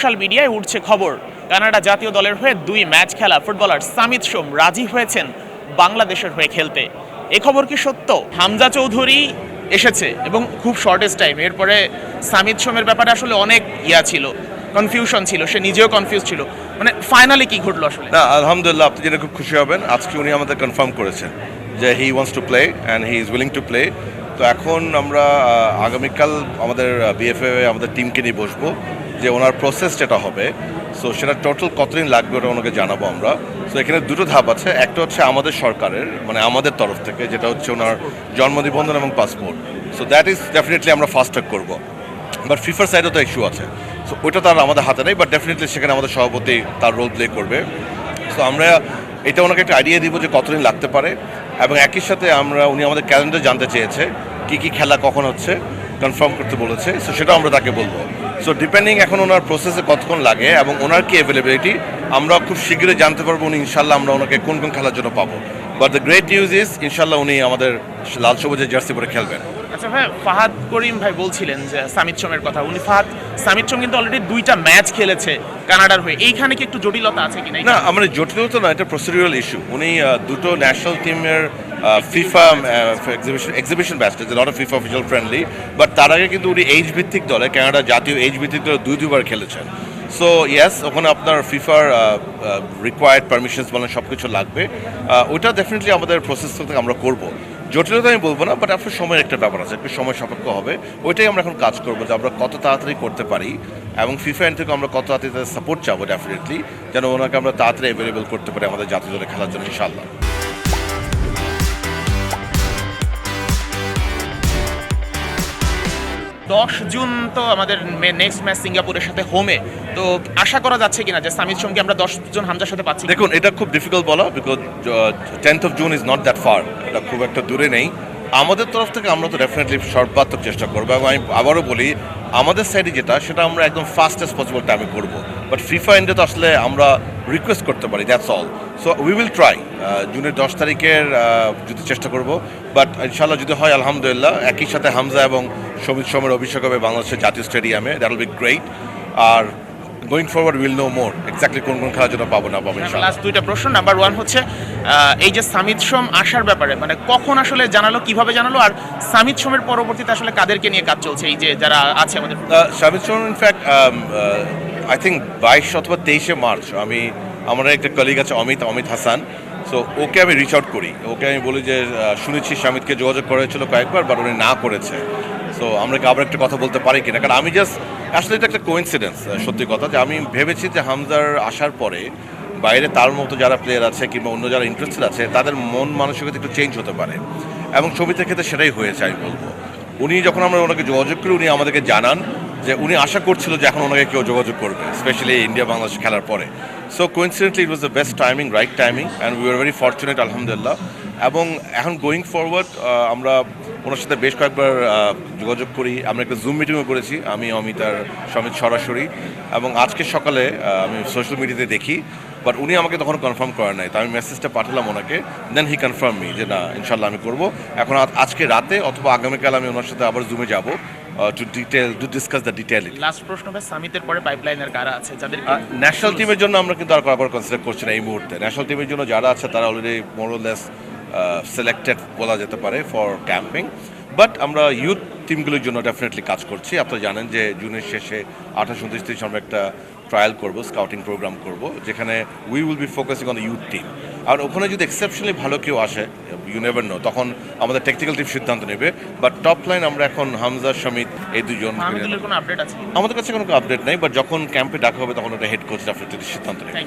Social মিডিয়ায় উঠছে খবর। কানাডা জাতীয় দলের হয়ে দুই ম্যাচ খেলা ফুটবলার সামিত সোম রাজি হয়েছেন বাংলাদেশের হয়ে খেলতে। এ খবর কি সত্য? হামজা চৌধুরী এসেছে এবং খুব শর্টেস্ট টাইম এরপরে সামিত সোমের ব্যাপারে আসলে অনেক ইয়া ছিল কনফিউশন ছিল, সে নিজেও কনফিউজ ছিল। মানে ফাইনালি কি ঘটলো আসলে? না, আলহামদুলিল্লাহ, আপনি জেনে খুব খুশি হবেন, আজকে উনি আমাদের কনফার্ম করেছেন যে he wants to play and he is willing to play তো এখন আমরা আগামীকাল আমাদের বিএফএ আমাদের টিমকে নিয়ে বসবো। যে ওনার প্রসেস যেটা হবে সো সেটা টোটাল কতদিন লাগবে ওটা ওনাকে জানাব আমরা। সো এখানে দুটো ধাপ আছে, একটা হচ্ছে আমাদের সরকারের মানে আমাদের তরফ থেকে, যেটা হচ্ছে ওনার জন্ম নিবন্ধন এবং passport so that is definitely আমরা ফাস্ট ট্র্যাক করব। বাট ফিফার সাইডে তো ইস্যু আছে। সো ওইটা তার আমাদের হাতে নেই বাট ডেফিনেটলি সেখানে আমাদের সভাপতি তার রোল প্লে করবে। সো আমরা এটা ওনাকে একটা আইডিয়া দিব যে কতদিন লাগতে পারে, এবং একই সাথে আমরা উনি আমাদের ক্যালেন্ডার জানতে চেয়েছে, কি কি খেলা কখন হচ্ছে কনফার্ম করতে বলেছে। সো সেটাও আমরা তাকে বলব। সো ডিপেন্ডিং এখন ওনার প্রসেসে কতক্ষণ লাগে এবং ওনার কি অ্যাভেলেবিলিটি আমরা খুব শীঘ্রই জানতে পারব উনি ইনশাল্লাহ আমরা ওনাকে কোন কোন খেলার জন্য পাবো। But the great news is ইনশাল্লাহ উনি আমাদের লাল সবুজের জার্সি পরে খেলবেন। আচ্ছা ভাই, ফাহাদ করিম ভাই বলছিলেন যে সামিত সোমের কথা। উনি ফাহাদ, সামিত সোম কিন্তু অলরেডি দুইটা ম্যাচ খেলেছে কানাডার হয়ে। এইখানে কি একটু জটিলতা আছে কি না, আমার জটিলতা না, এটা প্রসিডিউরাল ইস্যু উনি দুটো ন্যাশনাল টিমের FIFA exhibition exhibition match is not FIFA official friendly but তার আগে কিন্তু উনি এইচ ভিত্তিক দলে, কানাডা জাতীয় এইচ ভিত্তিক দলে দুই দুবার খেলেছেন। সো ইয়েস ওখানে আপনার ফিফার রিকোয়ার্ড পারমিশনস বলেন সব কিছু লাগবে ওইটা ডেফিনেটলি আমাদের প্রসেস থেকে আমরা করব। জটিলতা আমি বলব না বাট আপনার সময়ের একটা ব্যাপার আছে, একটু সময় সাপেক্ষ হবে। ওইটাই আমরা এখন কাজ করব, যে আমরা কত তাড়াতাড়ি করতে পারি। এবং ফিফা এন্ড থেকে আমরা কত তাড়াতাড়ি সাপোর্ট চাবো ডেফিনেটলি যেন ওনাকে আমরা তাড়াতাড়ি অ্যাভেলেবেল করতে পারি আমাদের জাতীয় দলে খেলার জন্য ইনশাল্লাহ দশ জুন তো আমাদের নেক্সট ম্যাচ সিঙ্গাপুরের সাথে হোমে তো আশা করা যাচ্ছে কিনা যে সামিত সঙ্গে আমরা দশ জন হামজার সাথে পাচ্ছি দেখুন, এটা খুব ডিফিকাল্ট বলা because tenth of June is not that far এটা খুব একটা দূরে নেই। আমাদের তরফ থেকে আমরা তো ডেফিনেটলি সর্বাত্মক চেষ্টা করব, এবং আমি আবারও বলি, আমাদের সাইডে যেটা, সেটা আমরা একদম ফাস্টেস্ট পসিবল টাইমে করব। বাট ফিফা এন্ডে তো আসলে আমরা রিকোয়েস্ট করতে পারি that's all so we will try জুনের দশ তারিখের যদি চেষ্টা করব বাট ইনশাল্লাহ যদি হয় আলহামদুলিল্লাহ একই সাথে হামজা এবং সমিত সোমের অভিষেক হবে বাংলাদেশের জাতীয় স্টেডিয়ামে that will be great R going forward will no more exactly কোন কোন খেলার জন্য পাবো না পাবো লাস্ট দুইটা প্রশ্ন। নাম্বার ওয়ান হচ্ছে এই যে সামিত সোম আসার ব্যাপারে মানে কখন আসলে জানালো কীভাবে জানালো আর সামিত সোমের পরবর্তীতে আসলে কাদেরকে নিয়ে কাজ চলছে এই যে যারা আছে আমাদের Shamid Sohan in fact I think বাইশ অথবা তেইশে মার্চ, আমি, আমার একটা কলিগ আছে অমিত অমিত হাসান। সো ওকে আমি রিচ আউট করি। ওকে আমি বলি যে শুনেছি শামিদকে যোগাযোগ করেছিল কয়েকবার বাট উনি না করেছে। সো আমরা কি আবার একটা কথা বলতে পারি কিনা? কারণ আমি জাস্ট আসলে এটা একটা কোইন্সিডেন্স সত্যি কথা, যে আমি ভেবেছি যে হামজার আসার পরে বাইরে তার মতো যারা প্লেয়ার আছে কিংবা অন্য যারা ইন্টারেস্টেড আছে, তাদের মন মানসিকতা একটু চেঞ্জ হতে পারে। এবং সমিতের ক্ষেত্রে সেটাই হয়েছে, আমি বলব। উনি যখন আমরা ওনাকে যোগাযোগ করি, উনি আমাদেরকে জানান। যে উনি আশা করছিল যে এখন ওনাকে কেউ যোগাযোগ করবে স্পেশালি ইন্ডিয়া বাংলাদেশ খেলার পরে। So coincidentally it was the best timing right timing and we are very fortunate আলহামদুলিল্লাহ এবং এখন গোয়িং ফরওয়ার্ড আমরা ওনার সাথে বেশ কয়েকবার যোগাযোগ করি। আমরা একটা জুম মিটিংও করেছি, আমি অমিতার সমিত সরাসরি। এবং আজকে সকালে আমি সোশ্যাল মিডিয়াতে দেখি বাট উনি আমাকে তখন কনফার্ম করেন নাই। তো আমি মেসেজটা পাঠালাম ওনাকে। দেন হি কনফার্ম মি যে না ইনশাল্লাহ আমি করব। এখন আজকে রাতে অথবা আগামীকাল আমি ওনার সাথে আবার জুমে যাব to detail to discuss the detail last প্রশ্ন ভাই সামিতের পরে পাইপলাইনের কারা আছে? যাদের ন্যাশনাল টিমের জন্য আমরা কিন্তু আর আবার কনসিডার করছি না এই মুহূর্তে। ন্যাশনাল টিমের জন্য যারা আছে তারা অলরেডি মোরলেস সিলেক্টেড বলা যেতে পারে ফর ক্যাম্পিং বাট আমরা ইউথ টিমগুলোর জন্য ডেফিনেটলি কাজ করছি। আপনারা জানেন যে জুনের শেষে আঠাশ উনত্রিশ তিরিশ আমরা একটা ট্রায়াল করব স্কাউটিং প্রোগ্রাম করব যেখানে we will be focusing on youth team আর ওখানে যদি এক্সেপশনালি ভালো কেউ আসে ইউ নেভার নো তখন আমাদের টেকনিক্যাল টিম সিদ্ধান্ত নেবে। বাট টপ লাইন আমরা এখন হামজা সমিত এই দুজন আমাদের কাছে কোনো আপডেট নেই বাট যখন ক্যাম্পে ডাকা হবে তখন ওটা হেড কোচ ডেফিনেটলি সিদ্ধান্ত নেবে।